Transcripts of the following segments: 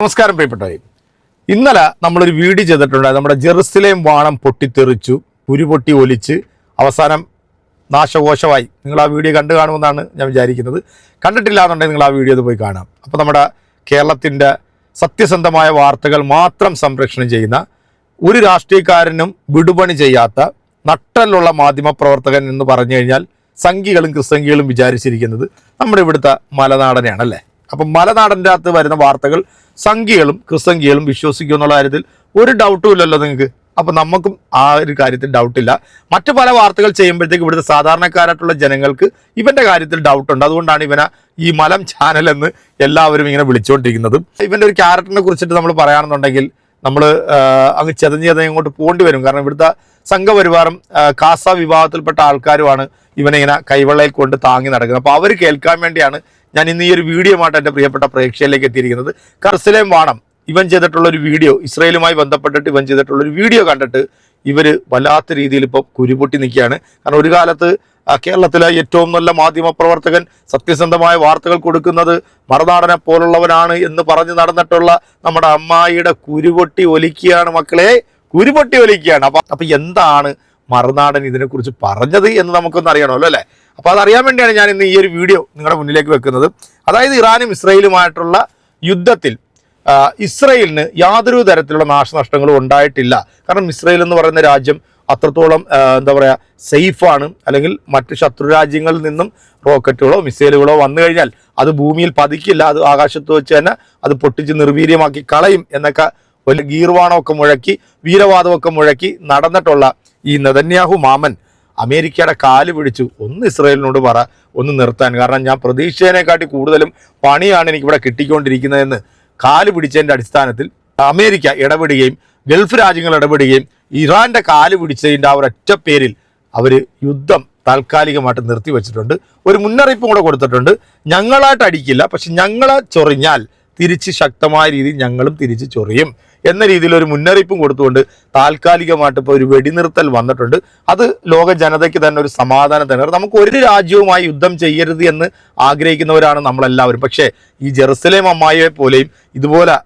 നമസ്കാരം പ്രിയപ്പെട്ടവരെ. ഇന്നലെ നമ്മളൊരു വീഡിയോ ചെയ്തിട്ടുണ്ട് നമ്മുടെ ജെറുസലേം വാണം പൊട്ടിത്തെറിച്ചു ഉരുപൊട്ടി ഒലിച്ച് അവസാനം നാശകോശമായി. നിങ്ങൾ ആ വീഡിയോ കണ്ടു കാണുമെന്നാണ് ഞാൻ വിചാരിക്കുന്നത്. കണ്ടിട്ടില്ല എന്നുണ്ടെങ്കിൽ നിങ്ങൾ ആ വീഡിയോ ഒന്ന് പോയി കാണാം. അപ്പോൾ നമ്മുടെ കേരളത്തിന്റെ സത്യസന്ധമായ വാർത്തകൾ മാത്രം സംരക്ഷണം ചെയ്യുന്ന ഒരു രാഷ്ട്രീയക്കാരനും വിടുപണി ചെയ്യാത്ത നട്ടലുള്ള മാധ്യമപ്രവർത്തകൻ എന്ന് പറഞ്ഞു കഴിഞ്ഞാൽ സംഘികളും ക്രിസ്തംഖികളും വിചാരിച്ചിരിക്കുന്നത് നമ്മുടെ ഇവിടുത്തെ മലനാടനെയാണ് അല്ലേ അപ്പം മലനാടന്റെ അകത്ത് വരുന്ന വാർത്തകൾ സംഖ്യകളും ക്രിസ്സംഖ്യകളും വിശ്വസിക്കും എന്നുള്ള കാര്യത്തിൽ ഒരു ഡൗട്ടും ഇല്ലല്ലോ നിങ്ങൾക്ക്. അപ്പം നമുക്കും ആ ഒരു കാര്യത്തിൽ ഡൗട്ടില്ല മറ്റു പല വാർത്തകൾ ചെയ്യുമ്പോഴത്തേക്ക് ഇവിടുത്തെ സാധാരണക്കാരായിട്ടുള്ള ജനങ്ങൾക്ക് ഇവന്റെ കാര്യത്തിൽ ഡൗട്ട് ഉണ്ട്. അതുകൊണ്ടാണ് ഇവനെ ഈ മലം ചാനൽ എന്ന് എല്ലാവരും ഇങ്ങനെ വിളിച്ചുകൊണ്ടിരിക്കുന്നതും ഇവന്റെ ഒരു ക്യാരക്ടറിനെ കുറിച്ചിട്ട് നമ്മൾ പറയുകയാണെന്നുണ്ടെങ്കിൽ നമ്മൾ അങ്ങ് ചെതഞ്ഞ് ചെതഞ്ഞ് ഇങ്ങോട്ട് പോകേണ്ടി വരും. കാരണം ഇവിടുത്തെ സംഘപരിവാറും കാസ വിഭാഗത്തിൽപ്പെട്ട ആൾക്കാരുമാണ് ഇവനെ ഇങ്ങനെ കൈവെള്ളയിൽ കൊണ്ട് താങ്ങി നടക്കുന്നത്. അപ്പോൾ അവർ കേൾക്കാൻ വേണ്ടിയാണ് ഞാൻ ഇന്ന് ഈ ഒരു വീഡിയോ ആയിട്ട് എന്റെ പ്രിയപ്പെട്ട പ്രേക്ഷകരിലേക്ക് എത്തിയിരിക്കുന്നത്. കർസലേം വാണം. ഇവൻ ചെയ്തിട്ടുള്ള ഒരു വീഡിയോ ഇസ്രയേലുമായി ബന്ധപ്പെട്ടിട്ട് ഇവൻ ചെയ്തിട്ടുള്ള ഒരു വീഡിയോ കണ്ടിട്ട് ഇവർ വല്ലാത്ത രീതിയിൽ ഇപ്പോൾ കുരുപൊട്ടി നിൽക്കുകയാണ്. കാരണം ഒരു കാലത്ത് കേരളത്തിലെ ഏറ്റവും നല്ല മാധ്യമ പ്രവർത്തകൻ സത്യസന്ധമായ വാർത്തകൾ കൊടുക്കുന്നത് മറുനാടനെ പോലുള്ളവനാണ് എന്ന് പറഞ്ഞു നടന്നിട്ടുള്ള നമ്മുടെ അമ്മായിയുടെ കുരുപൊട്ടി ഒലിക്കുകയാണ് മക്കളെ. കുരുപൊട്ടി ഒലിക്കുകയാണ്. അപ്പം അപ്പം എന്താണ് മറുനാടൻ ഇതിനെക്കുറിച്ച് പറഞ്ഞത് എന്ന് നമുക്കൊന്ന് അറിയണമല്ലോ അല്ലേ? അപ്പോൾ അതറിയാൻ വേണ്ടിയാണ് ഞാൻ ഇന്ന് ഈ ഒരു വീഡിയോ നിങ്ങളുടെ മുന്നിലേക്ക് വെക്കുന്നത്. അതായത് ഇറാനും ഇസ്രയേലുമായിട്ടുള്ള യുദ്ധത്തിൽ ഇസ്രയേലിന് യാതൊരു തരത്തിലുള്ള നാശനഷ്ടങ്ങളും ഉണ്ടായിട്ടില്ല. കാരണം ഇസ്രയേൽ എന്ന് പറയുന്ന രാജ്യം അത്രത്തോളം എന്താ പറയുക സേഫാണ് അല്ലെങ്കിൽ മറ്റ് ശത്രു രാജ്യങ്ങളിൽ നിന്നും റോക്കറ്റുകളോ മിസൈലുകളോ വന്നു കഴിഞ്ഞാൽ അത് ഭൂമിയിൽ പതിക്കില്ല. അത് ആകാശത്ത് വെച്ച് തന്നെ അത് പൊട്ടിച്ച് നിർവീര്യമാക്കി കളയും എന്നൊക്കെ വലിയ ഗീർവാണമൊക്കെ മുഴക്കി വീരവാദമൊക്കെ മുഴക്കി നടന്നിട്ടുള്ള ഈ നെതന്യാഹു മാമൻ അമേരിക്കയുടെ കാൽ പിടിച്ചു. ഒന്ന് ഇസ്രയേലിനോട് പറ ഒന്ന് നിർത്താൻ. കാരണം ഞാൻ പ്രതീക്ഷേനെക്കാട്ടി കൂടുതലും പണിയാണ് എനിക്കിവിടെ കിട്ടിക്കൊണ്ടിരിക്കുന്നതെന്ന് കാൽ പിടിച്ചതിന്റെ അടിസ്ഥാനത്തിൽ അമേരിക്ക ഇടപെടുകയും ഗൾഫ് രാജ്യങ്ങൾ ഇടപെടുകയും ഇറാന്റെ കാൽ പിടിച്ചതിന്റെ ആ ഒരൊറ്റ പേരിൽ അവർ യുദ്ധം താൽക്കാലികമായിട്ട് നിർത്തിവെച്ചിട്ടുണ്ട്. ഒരു മുന്നറിയിപ്പും കൂടെ കൊടുത്തിട്ടുണ്ട്. ഞങ്ങളായിട്ട് അടിക്കില്ല പക്ഷെ ഞങ്ങളെ ചൊറിഞ്ഞാൽ തിരിച്ച് ശക്തമായ രീതിയിൽ ഞങ്ങളും തിരിച്ച് ചൊറിയും. എന്ന രീതിയിൽ ഒരു മുന്നറിയിപ്പും കൊടുത്തുകൊണ്ട് താൽക്കാലികമായിട്ട് ഇപ്പോൾ ഒരു വെടിനിർത്തൽ വന്നിട്ടുണ്ട്. അത് ലോക ജനതയ്ക്ക് തന്നെ ഒരു സമാധാനം തന്നെ നമുക്ക് ഒരു രാജ്യവുമായി യുദ്ധം ചെയ്യരുത് എന്ന് ആഗ്രഹിക്കുന്നവരാണ് നമ്മളെല്ലാവരും. പക്ഷേ ഈ ജെറുസലേം അമ്മായിയെ പോലെയും ഇതുപോലെ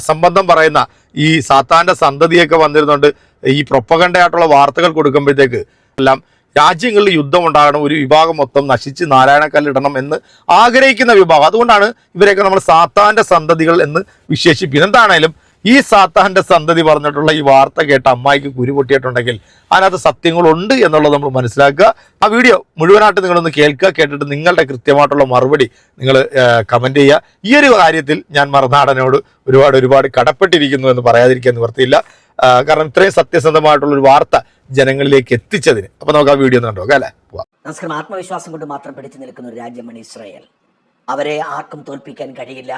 അസംബന്ധം പറയുന്ന ഈ സാത്താന്റെ സന്തതിയൊക്കെ വന്നിരുന്നുണ്ട് ഈ പ്രൊപ്പകണ്ടയായിട്ടുള്ള വാർത്തകൾ കൊടുക്കുമ്പോഴത്തേക്ക് എല്ലാം രാജ്യങ്ങളിൽ യുദ്ധം ഉണ്ടാകണം ഒരു വിഭാഗം മൊത്തം നശിച്ച് നാരായണക്കല്ലിടണം എന്ന് ആഗ്രഹിക്കുന്ന വിഭാഗം. അതുകൊണ്ടാണ് ഇവരെയൊക്കെ നമ്മൾ സാത്താന്റെ സന്തതികൾ എന്ന് വിശേഷിപ്പിക്കുന്നത്. എന്താണേലും ഈ സാത്താന്റെ സന്തതി പറഞ്ഞിട്ടുള്ള ഈ വാർത്ത കേട്ട അമ്മായിക്ക് കുരു പൊട്ടിയിട്ടുണ്ടെങ്കിൽ അതിനകത്ത് സത്യങ്ങളുണ്ട് എന്നുള്ളത് നമ്മൾ മനസ്സിലാക്കുക. ആ വീഡിയോ മുഴുവനായിട്ട് നിങ്ങളൊന്ന് കേൾക്കുക. കേട്ടിട്ട് നിങ്ങളുടെ കൃത്യമായിട്ടുള്ള മറുപടി നിങ്ങൾ കമന്റ് ചെയ്യുക. ഈ ഒരു കാര്യത്തിൽ ഞാൻ മറുനാടനോട് ഒരുപാട് ഒരുപാട് കടപ്പെട്ടിരിക്കുന്നു എന്ന് പറയാതിരിക്കാൻ നിവർത്തിയില്ല കാരണം ഇത്രയും സത്യസന്ധമായിട്ടുള്ള ഒരു വാർത്ത ജനങ്ങളിലേക്ക് എത്തിച്ചതിന്. അപ്പൊ നമുക്ക് ആ വീഡിയോ കണ്ടു അല്ലേ? പോവാം. നമസ്കാരം. ആത്മവിശ്വാസം കൊണ്ട് മാത്രം പിടിച്ചു നിൽക്കുന്ന ഒരു രാജ്യമാണ് ഇസ്രായേൽ. അവരെ ആർക്കും തോൽപ്പിക്കാൻ കഴിയില്ല.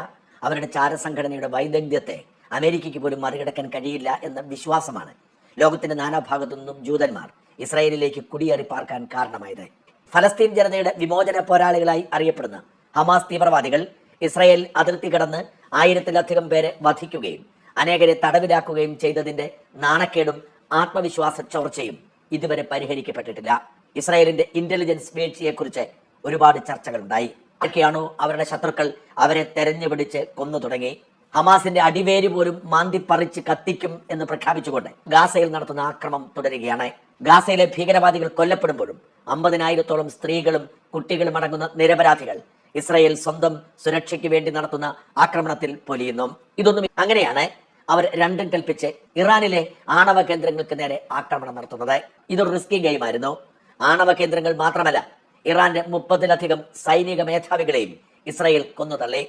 അവരുടെ ചാരസംഘടനയുടെ വൈദഗ്ധ്യത്തെ അമേരിക്കയ്ക്ക് പോലും മറികടക്കാൻ കഴിയില്ല എന്ന വിശ്വാസമാണ് ലോകത്തിന്റെ നാനാഭാഗത്തു നിന്നും ജൂതന്മാർ ഇസ്രായേലിലേക്ക് കുടിയേറി പാർക്കാൻ കാരണമായത്. ഫലസ്തീൻ ജനതയുടെ വിമോചന പോരാളികളായി അറിയപ്പെടുന്ന ഹമാസ് തീവ്രവാദികൾ ഇസ്രായേൽ അതിർത്തി കടന്ന് ആയിരത്തിലധികം പേരെ വധിക്കുകയും അനേകരെ തടവിലാക്കുകയും ചെയ്തതിന്റെ നാണക്കേടും ആത്മവിശ്വാസ ചോർച്ചയും ഇതുവരെ പരിഹരിക്കപ്പെട്ടിട്ടില്ല. ഇസ്രായേലിന്റെ ഇന്റലിജൻസ് വീഴ്ചയെക്കുറിച്ച് ഒരുപാട് ചർച്ചകളുണ്ടായി. ഒക്കെയാണോ അവരുടെ ശത്രുക്കൾ അവരെ തെരഞ്ഞുപിടിച്ച് കൊന്നു തുടങ്ങി? ഹമാസിന്റെ അടിവേര് പോലും മാന്തിപ്പറിച്ച് കത്തിക്കും എന്ന് പ്രഖ്യാപിച്ചുകൊണ്ട് ഗാസയിൽ നടത്തുന്ന ആക്രമം തുടരുകയാണ്. ഗാസയിലെ ഭീകരവാദികൾ കൊല്ലപ്പെടുമ്പോഴും അമ്പതിനായിരത്തോളം സ്ത്രീകളും കുട്ടികളും അടങ്ങുന്ന നിരപരാധികൾ ഇസ്രയേൽ സ്വന്തം സുരക്ഷയ്ക്ക് വേണ്ടി നടത്തുന്ന ആക്രമണത്തിൽ പൊലിയുന്നു. ഇതൊന്നും അങ്ങനെയാണ് അവർ രണ്ടും കൽപ്പിച്ച് ഇറാനിലെ ആണവ കേന്ദ്രങ്ങൾക്ക് നേരെ ആക്രമണം നടത്തുന്നത്. ഇതൊരു റിസ്കി ഗെയിമായിരുന്നു ആണവ കേന്ദ്രങ്ങൾ മാത്രമല്ല ഇറാന്റെ മുപ്പതിലധികം സൈനിക മേധാവികളെയും ഇസ്രായേൽ കൊന്നുതള്ളി.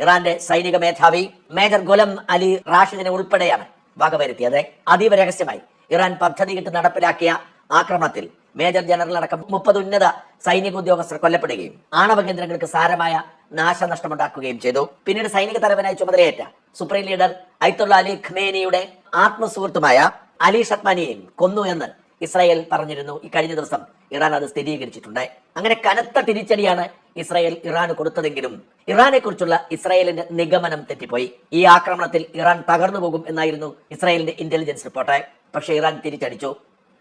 ഇറാന്റെ സൈനിക മേധാവി മേജർ ഗുലം അലി റാഷിദിനെ ഉൾപ്പെടെയാണ് വകവരുത്തിയത്. അതീവ രഹസ്യമായി ഇറാൻ പദ്ധതി പദ്ധതിയിട്ട് നടപ്പിലാക്കിയ ആക്രമണത്തിൽ മേജർ ജനറൽ അടക്കം മുപ്പത് ഉന്നത സൈനിക ഉദ്യോഗസ്ഥർ കൊല്ലപ്പെടുകയും ആണവ കേന്ദ്രങ്ങൾക്ക് സാരമായ നാശനഷ്ടമുണ്ടാക്കുകയും ചെയ്തു. പിന്നീട് സൈനിക തലവനായി ചുമതലയേറ്റ സുപ്രീം ലീഡർ ഐത്തുള്ള അലി ഖ്മേനിയുടെ ആത്മസുഹൃത്തുമായ അലി ഷത്മാനിയെയും കൊന്നു എന്ന് ഇസ്രായേൽ പറഞ്ഞിരുന്നു ഈ കഴിഞ്ഞ ദിവസം ഇറാൻ അത് സ്ഥിരീകരിച്ചിട്ടുണ്ട് അങ്ങനെ കനത്ത തിരിച്ചടിയാണ് ഇസ്രായേൽ ഇറാന് കൊടുത്തതെങ്കിലും ഇറാനെ കുറിച്ചുള്ള ഇസ്രായേലിന്റെ നിഗമനം തെറ്റിപ്പോയി. ഈ ആക്രമണത്തിൽ ഇറാൻ തകർന്നു പോകും എന്നായിരുന്നു ഇസ്രായേലിന്റെ ഇന്റലിജൻസ് റിപ്പോർട്ട് പക്ഷേ ഇറാൻ തിരിച്ചടിച്ചു.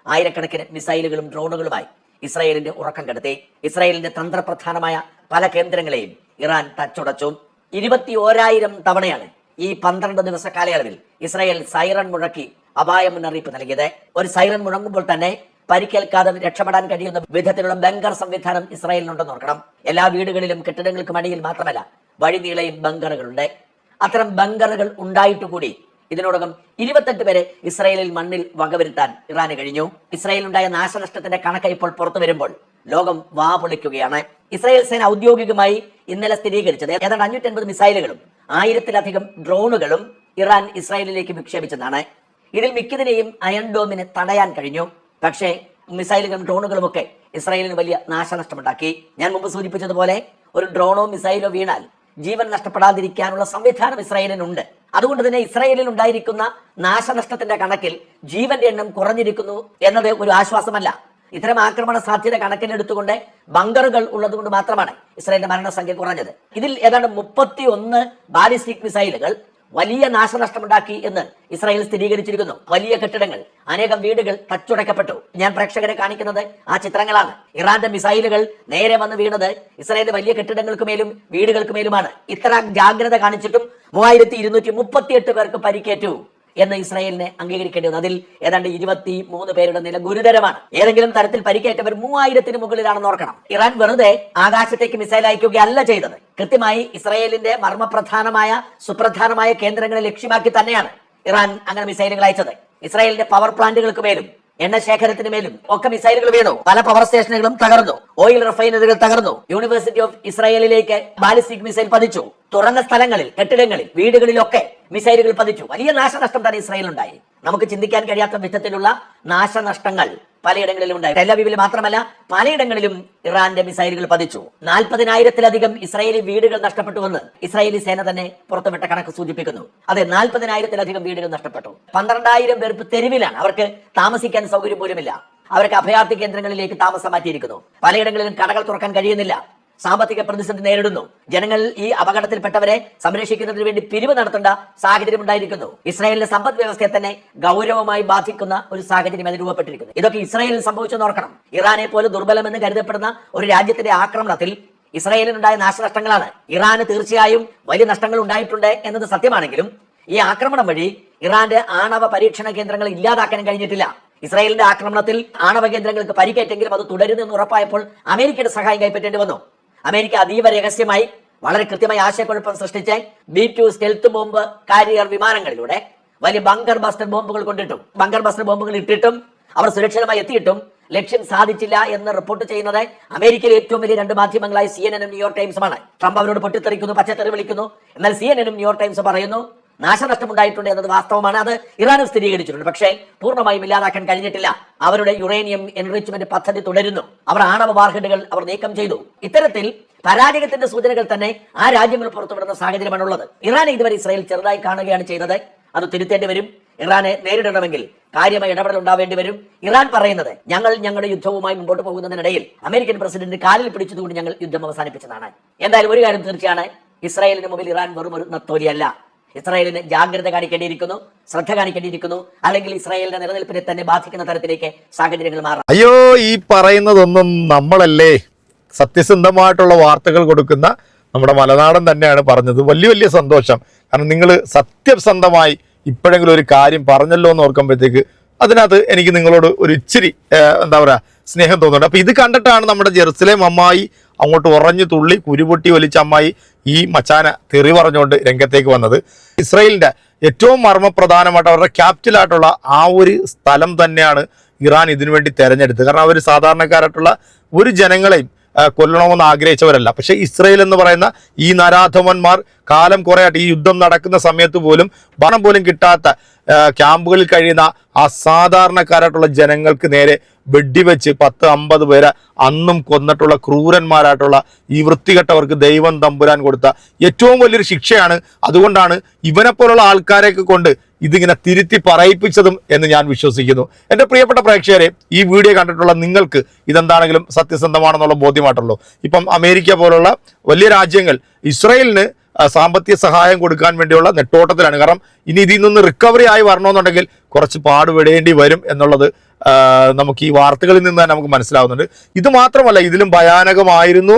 ആയിരക്കണക്കിന് മിസൈലുകളും ഡ്രോണുകളുമായി ഇസ്രായേലിന്റെ ഉറക്കം കെടുത്തി. ഇസ്രായേലിന്റെ തന്ത്രപ്രധാനമായ പല കേന്ദ്രങ്ങളെയും ഇറാൻ തച്ചുടച്ചു. ഇരുപത്തി ഓരായിരം തവണയാണ് ഈ പന്ത്രണ്ട് ദിവസ കാലയളവിൽ ഇസ്രായേൽ സൈറൺ മുഴക്കി അപായ മുന്നറിയിപ്പ് നൽകിയത്. ഒരു സൈറൻ മുഴങ്ങുമ്പോൾ തന്നെ പരിക്കേൽക്കാതെ രക്ഷപ്പെടാൻ കഴിയുന്ന വിധത്തിലുള്ള ബങ്കർ സംവിധാനം ഇസ്രായേലിനുണ്ടെന്ന് ഓർക്കണം. എല്ലാ വീടുകളിലും കെട്ടിടങ്ങൾക്കും അടിയിൽ മാത്രമല്ല വഴിനീളയും ബങ്കറുകളുണ്ട് അത്തരം ബങ്കറുകൾ ഉണ്ടായിട്ട് കൂടി ഇതിനോടകം ഇരുപത്തെട്ട് പേരെ ഇസ്രായേലിൽ മണ്ണിൽ വകവരുത്താൻ ഇറാന് കഴിഞ്ഞു. ഇസ്രായേലുണ്ടായ നാശനഷ്ടത്തിന്റെ കണക്ക് ഇപ്പോൾ പുറത്തു വരുമ്പോൾ ലോകം വാ പൊളിക്കുകയാണ്. ഇസ്രായേൽ സേന ഔദ്യോഗികമായി ഇന്നലെ സ്ഥിരീകരിച്ചത് ഏതാണ്ട് അഞ്ഞൂറ്റി അൻപത് മിസൈലുകളും ആയിരത്തിലധികം ഡ്രോണുകളും ഇറാൻ ഇസ്രായേലിലേക്ക് വിക്ഷേപിച്ചതാണ്. ഇതിൽ മിക്കതിനെയും അയൺ ഡോമിന് തടയാൻ കഴിഞ്ഞു. പക്ഷേ മിസൈലുകളും ഡ്രോണുകളും ഒക്കെ ഇസ്രായേലിന് വലിയ നാശനഷ്ടമുണ്ടാക്കി. ഞാൻ മുമ്പ് സൂചിപ്പിച്ചതുപോലെ ഒരു ഡ്രോണോ മിസൈലോ വീണാൽ ജീവൻ നഷ്ടപ്പെടാതിരിക്കാനുള്ള സംവിധാനം ഇസ്രായേലിനുണ്ട്. അതുകൊണ്ട് തന്നെ ഇസ്രായേലിൽ ഉണ്ടായിരിക്കുന്ന നാശനഷ്ടത്തിന്റെ കണക്കിൽ ജീവന്റെ എണ്ണം കുറഞ്ഞിരിക്കുന്നു എന്നത് ഒരു ആശ്വാസമല്ല. ഇത്തരം ആക്രമണ സാധ്യത കണക്കിലെടുത്തുകൊണ്ട് ബങ്കറുകൾ ഉള്ളതുകൊണ്ട് മാത്രമാണ് ഇസ്രായേലിന്റെ മരണസംഖ്യ കുറഞ്ഞത്. ഇതിൽ ഏതാണ്ട് മുപ്പത്തി ഒന്ന് ബാലിസ്റ്റിക് മിസൈലുകൾ വലിയ നാശനഷ്ടമുണ്ടാക്കി എന്ന് ഇസ്രായേൽ സ്ഥിരീകരിച്ചിരിക്കുന്നു. വലിയ കെട്ടിടങ്ങൾ അനേകം വീടുകൾ തച്ചുടയ്ക്കപ്പെട്ടു. ഞാൻ പ്രേക്ഷകരെ കാണിക്കുന്നത് ആ ചിത്രങ്ങളാണ്. ഇറാന്റെ മിസൈലുകൾ നേരെ വന്ന് വീണത് ഇസ്രായേലിന്റെ വലിയ കെട്ടിടങ്ങൾക്ക് മേലും വീടുകൾക്ക് മേലുമാണ്. ഇത്ര ജാഗ്രത കാണിച്ചിട്ടും മൂവായിരത്തി ഇരുന്നൂറ്റി മുപ്പത്തിയെട്ട് പേർക്ക് പരിക്കേറ്റു. എന്ന് ഇസ്രായേലിനെ അംഗീകരിക്കേണ്ടി വന്നു. അതിൽ ഏതാണ്ട് ഇരുപത്തി മൂന്ന് പേരുടെ നില ഗുരുതരമാണ്. ഏതെങ്കിലും തരത്തിൽ പരിക്കേറ്റവർ മൂവായിരത്തിന് മുകളിലാണെന്ന് ഓർക്കണം. ഇറാൻ വെറുതെ ആകാശത്തേക്ക് മിസൈൽ അയക്കുകയല്ല ചെയ്തത്. കൃത്യമായി ഇസ്രായേലിന്റെ മർമ്മപ്രധാനമായ സുപ്രധാനമായ കേന്ദ്രങ്ങളെ ലക്ഷ്യമാക്കി തന്നെയാണ് ഇറാൻ അങ്ങനെ മിസൈലുകൾ അയച്ചത്. ഇസ്രായേലിന്റെ പവർ പ്ലാന്റുകൾക്ക് മേലും എണ്ണ ശേഖരത്തിന് മേലും ഒക്കെ മിസൈലുകൾ വീണു. പല പവർ സ്റ്റേഷനുകളും തകർന്നു. ഓയിൽ റിഫൈനറികൾ തകർന്നു. യൂണിവേഴ്സിറ്റി ഓഫ് ഇസ്രായേലിലേക്ക് ബാലിസ്റ്റിക് മിസൈൽ പതിച്ചു. തുറന്ന സ്ഥലങ്ങളിൽ കെട്ടിടങ്ങളിൽ വീടുകളിലൊക്കെ മിസൈലുകൾ പതിച്ചു. വലിയ നാശനഷ്ടം തന്നെ ഇസ്രായേൽ ഉണ്ടായി നമുക്ക് ചിന്തിക്കാൻ കഴിയാത്ത വിധത്തിലുള്ള നാശനഷ്ടങ്ങൾ. പലയിടങ്ങളിലും ഉണ്ടായി. ടെലവീവിൽ മാത്രമല്ല പലയിടങ്ങളിലും ഇറാന്റെ മിസൈലുകൾ പതിച്ചു. നാൽപ്പതിനായിരത്തിലധികം ഇസ്രായേലി വീടുകൾ നഷ്ടപ്പെട്ടുവെന്ന് ഇസ്രായേലി സേന തന്നെ പുറത്തുവിട്ട കണക്ക് സൂചിപ്പിക്കുന്നു. അതെ നാൽപ്പതിനായിരത്തിലധികം വീടുകൾ നഷ്ടപ്പെട്ടു. പന്ത്രണ്ടായിരം പേർക്ക് തെരുവിലാണ്. അവർക്ക് താമസിക്കാൻ സൗകര്യം പോലുമില്ല. അവർക്ക് അഭയാർത്ഥി കേന്ദ്രങ്ങളിലേക്ക് താമസം മാറ്റിയിരിക്കുന്നു. പലയിടങ്ങളിലും കടകൾ തുറക്കാൻ കഴിയുന്നില്ല. സാമ്പത്തിക പ്രതിസന്ധി നേരിടുന്നു. ജനങ്ങൾ ഈ അപകടത്തിൽപ്പെട്ടവരെ സംരക്ഷിക്കുന്നതിന് വേണ്ടി പിരിവ് നടത്തേണ്ട സാഹചര്യം ഉണ്ടായിരിക്കുന്നു. ഇസ്രായേലിന്റെ സമ്പദ് വ്യവസ്ഥയെ തന്നെ ഗൗരവമായി ബാധിക്കുന്ന ഒരു സാഹചര്യം അത് രൂപപ്പെട്ടിരിക്കുന്നു. ഇതൊക്കെ ഇസ്രായേലിൽ സംഭവിച്ചെന്ന് ഓർക്കണം. ഇറാനെ പോലെ ദുർബലമെന്ന് കരുതപ്പെടുന്ന ഒരു രാജ്യത്തിന്റെ ആക്രമണത്തിൽ ഇസ്രായേലിനുണ്ടായ നാശനഷ്ടങ്ങളാണ്. ഇറാന് തീർച്ചയായും വലിയ നഷ്ടങ്ങൾ ഉണ്ടായിട്ടുണ്ട് എന്നത് സത്യമാണെങ്കിലും ഈ ആക്രമണം വഴി ഇറാന്റെ ആണവ പരീക്ഷണ കേന്ദ്രങ്ങൾ ഇല്ലാതാക്കാനും കഴിഞ്ഞിട്ടില്ല. ഇസ്രായേലിന്റെ ആക്രമണത്തിൽ ആണവ കേന്ദ്രങ്ങൾക്ക് പരിക്കേറ്റെങ്കിലും അത് തുടരുന്നെന്ന് ഉറപ്പായപ്പോൾ അമേരിക്കയുടെ സഹായം കൈപ്പറ്റേണ്ടി വന്നു. അമേരിക്ക അതീവ രഹസ്യമായി വളരെ കൃത്യമായി ആശയക്കുഴപ്പം സൃഷ്ടിച്ച് B two stealth bomb carrier വിമാനങ്ങളിലൂടെ വലിയ ബങ്കർ ബസ്റ്റർ ബോംബുകൾ കൊണ്ടിട്ടും ബങ്കർ ബസ്റ്റർ ബോംബുകൾ ഇട്ടിട്ടും അവർ സുരക്ഷിതമായി എത്തിയിട്ടും ലക്ഷ്യം സാധിച്ചില്ല എന്ന് റിപ്പോർട്ട് ചെയ്യുന്നത് അമേരിക്കയിലെ ഏറ്റവും വലിയ രണ്ട് മാധ്യമങ്ങളായ സി എൻ എനും ന്യൂയോർക്ക് ടൈംസുമാണ്. ട്രംപ് അവരോട് പൊട്ടിത്തെറിക്കുന്നു പച്ചത്തെറി വിളിക്കുന്നു. എന്നാൽ സി എൻ എനും ന്യൂയോർക്ക് ടൈംസ് പറയുന്നു നാശനഷ്ടമുണ്ടായിട്ടുണ്ട് എന്നത് വാസ്തവമാണ്. അത് ഇറാനും സ്ഥിരീകരിച്ചിട്ടുണ്ട്. പക്ഷേ പൂർണമായും ഇല്ലാതാക്കാൻ കഴിഞ്ഞിട്ടില്ല. അവരുടെ യുറേനിയം എൻറിച്ച്മെന്റ് പദ്ധതി തുടരുന്നു. അവർ ആണവ വാർഹിഡുകൾ അവർ നീക്കം ചെയ്തു. ഇത്തരത്തിൽ പരാജയത്തിന്റെ സൂചനകൾ തന്നെ ആ രാജ്യങ്ങൾ പുറത്തുവിടുന്ന സാഹചര്യമാണ് ഉള്ളത് ഇറാനെ ഇതുവരെ ഇസ്രായേൽ ചെറുതായി കാണുകയാണ് ചെയ്തത്. അത് തിരുത്തേണ്ടി വരും. ഇറാനെ നേരിടണമെങ്കിൽ കാര്യമായ ഇടപെടൽ ഉണ്ടാവേണ്ടി വരും. ഇറാൻ പറയുന്നത് ഞങ്ങൾ ഞങ്ങളുടെ യുദ്ധവുമായി മുമ്പോട്ട് പോകുന്നതിനിടയിൽ അമേരിക്കൻ പ്രസിഡന്റ് കാലിൽ പിടിച്ചതുകൊണ്ട് ഞങ്ങൾ യുദ്ധം അവസാനിപ്പിച്ചതാണ്. എന്തായാലും ഒരു കാര്യം തീർച്ചയാണ്. ഇസ്രായേലിന് മുമ്പിൽ ഇറാൻ വെറും ഒരു നത്തോലിയല്ല. ഇസ്രായേലിന് ജാഗ്രത കാണിക്കേണ്ടിയിരിക്കുന്നു ശ്രദ്ധ കാണിക്കേണ്ടിയിരിക്കുന്നു അല്ലെങ്കിൽ ഇസ്രായേലിന്റെ നിലനിൽപ്പിനെ തന്നെ ബാധിക്കുന്ന തരത്തിലേക്ക് സാഹചര്യങ്ങൾ മാറാം. അയ്യോ ഈ പറയുന്നതൊന്നും നമ്മളല്ലേ? സത്യസന്ധമായിട്ടുള്ള വാർത്തകൾ കൊടുക്കുന്ന നമ്മുടെ മലനാടൻ തന്നെയാണ് പറഞ്ഞത്. വലിയ വലിയ സന്തോഷം. കാരണം നിങ്ങൾ സത്യസന്ധമായി ഇപ്പോഴെങ്കിലും ഒരു കാര്യം പറഞ്ഞല്ലോ എന്ന് ഓർക്കുമ്പോഴത്തേക്ക് അതിനകത്ത് എനിക്ക് നിങ്ങളോട് ഒരു ഇച്ചിരി എന്താ പറയുക സ്നേഹം തോന്നുന്നുണ്ട്. അപ്പോൾ ഇത് കണ്ടിട്ടാണ് നമ്മുടെ ജെറുസലേം അമ്മായി അങ്ങോട്ട് ഉറഞ്ഞു തുള്ളി കുരുപൊട്ടി വലിച്ച അമ്മായി ഈ മച്ചാന തെറി പറഞ്ഞുകൊണ്ട് രംഗത്തേക്ക് വന്നത്. ഇസ്രയേലിന്റെ ഏറ്റവും മർമ്മപ്രധാനമായിട്ട് അവരുടെ ക്യാപിറ്റലായിട്ടുള്ള ആ ഒരു സ്ഥലം തന്നെയാണ് ഇറാൻ ഇതിനുവേണ്ടി തെരഞ്ഞെടുത്തത്. കാരണം അവർ സാധാരണക്കാരായിട്ടുള്ള ഒരു ജനങ്ങളെയും കൊല്ലണമെന്ന് ആഗ്രഹിച്ചവരല്ല. പക്ഷെ ഇസ്രയേൽ എന്ന് പറയുന്ന ഈ നരാധവന്മാർ കാലം കുറേ ആയിട്ട് ഈ യുദ്ധം നടക്കുന്ന സമയത്ത് പോലും ഭരണം പോലും കിട്ടാത്ത ക്യാമ്പുകളിൽ കഴിയുന്ന അസാധാരണക്കാരായിട്ടുള്ള സാധാരണക്കാരായിട്ടുള്ള ജനങ്ങൾക്ക് നേരെ വെടിവെച്ച് പത്ത് അമ്പത് പേരെ അന്നും കൊന്നിട്ടുള്ള ക്രൂരന്മാരായിട്ടുള്ള ഈ വൃത്തികെട്ടവർക്ക് ദൈവം തമ്പുരാൻ കൊടുത്ത ഏറ്റവും വലിയൊരു ശിക്ഷയാണ്. അതുകൊണ്ടാണ് ഇവനെപ്പോലുള്ള ആൾക്കാരെയൊക്കെ കൊണ്ട് ഇതിങ്ങനെ തിരുത്തി പറയിപ്പിച്ചതും എന്ന് ഞാൻ വിശ്വസിക്കുന്നു. എന്റെ പ്രിയപ്പെട്ട പ്രേക്ഷകരെ ഈ വീഡിയോ കണ്ടിട്ടുള്ള നിങ്ങൾക്ക് ഇതെന്താണെങ്കിലും സത്യസന്ധമാണെന്നുള്ള ബോധ്യമായിട്ടുള്ളൂ. ഇപ്പം അമേരിക്ക പോലുള്ള വലിയ രാജ്യങ്ങൾ ഇസ്രയേലിന് സാമ്പത്തിക സഹായം കൊടുക്കാൻ വേണ്ടിയുള്ള നെട്ടോട്ടത്തിലാണ്. കാരണം ഇനി ഇതിൽ നിന്ന് റിക്കവറി ആയി വരണമെന്നുണ്ടെങ്കിൽ കുറച്ച് പാടുപെടേണ്ടി വരും എന്നുള്ളത് നമുക്ക് ഈ വാർത്തകളിൽ നിന്ന് നമുക്ക് മനസ്സിലാവുന്നുണ്ട്. ഇത് മാത്രമല്ല ഇതിലും ഭയാനകമായിരുന്നു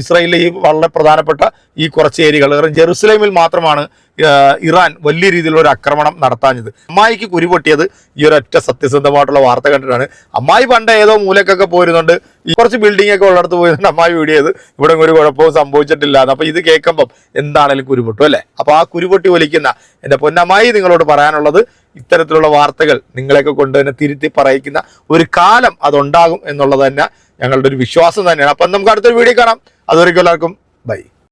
ഇസ്രായേലിലെ ഈ വളരെ പ്രധാനപ്പെട്ട ഈ കുറച്ച് ഏരിയകൾ കാരണം ജെറുസലേമിൽ മാത്രമാണ് ഇറാൻ വലിയ രീതിയിലുള്ള ഒരു ആക്രമണം നടത്താഞ്ഞത്. അമ്മായിക്ക് കുരുപൊട്ടിയത് ഈ ഒരൊറ്റ സത്യസന്ധമായിട്ടുള്ള വാർത്ത കണ്ടിട്ടാണ്. അമ്മായി പണ്ട് ഏതോ മൂലക്കൊക്കെ പോരുന്നുണ്ട്. ഈ കുറച്ച് ബിൽഡിംഗ് ഒക്കെ ഉള്ളിടത്ത് പോയിരുന്നുണ്ട് അമ്മായി വീഡിയോ ചെയ്ത് ഇവിടെ ഒരു കുഴപ്പവും സംഭവിച്ചിട്ടില്ല. അപ്പോൾ അപ്പൊ ഇത് കേൾക്കുമ്പം എന്താണേലും കുരുപൊട്ടും അല്ലേ? അപ്പൊ ആ കുരുപൊട്ടി ഒലിക്കുന്ന എന്റെ പൊന്നമ്മായി നിങ്ങളോട് പറയാനുള്ളത് ഇത്തരത്തിലുള്ള വാർത്തകൾ നിങ്ങളെയൊക്കെ കൊണ്ട് തന്നെ തിരുത്തി പറയിക്കുന്ന ഒരു കാലം അതുണ്ടാകും എന്നുള്ളത് തന്നെ ഞങ്ങളുടെ ഒരു വിശ്വാസം തന്നെയാണ്. അപ്പം നമുക്ക് അടുത്തൊരു വീഡിയോ കാണാം. അതുവരെയ്ക്കും എല്ലാവർക്കും ബൈ.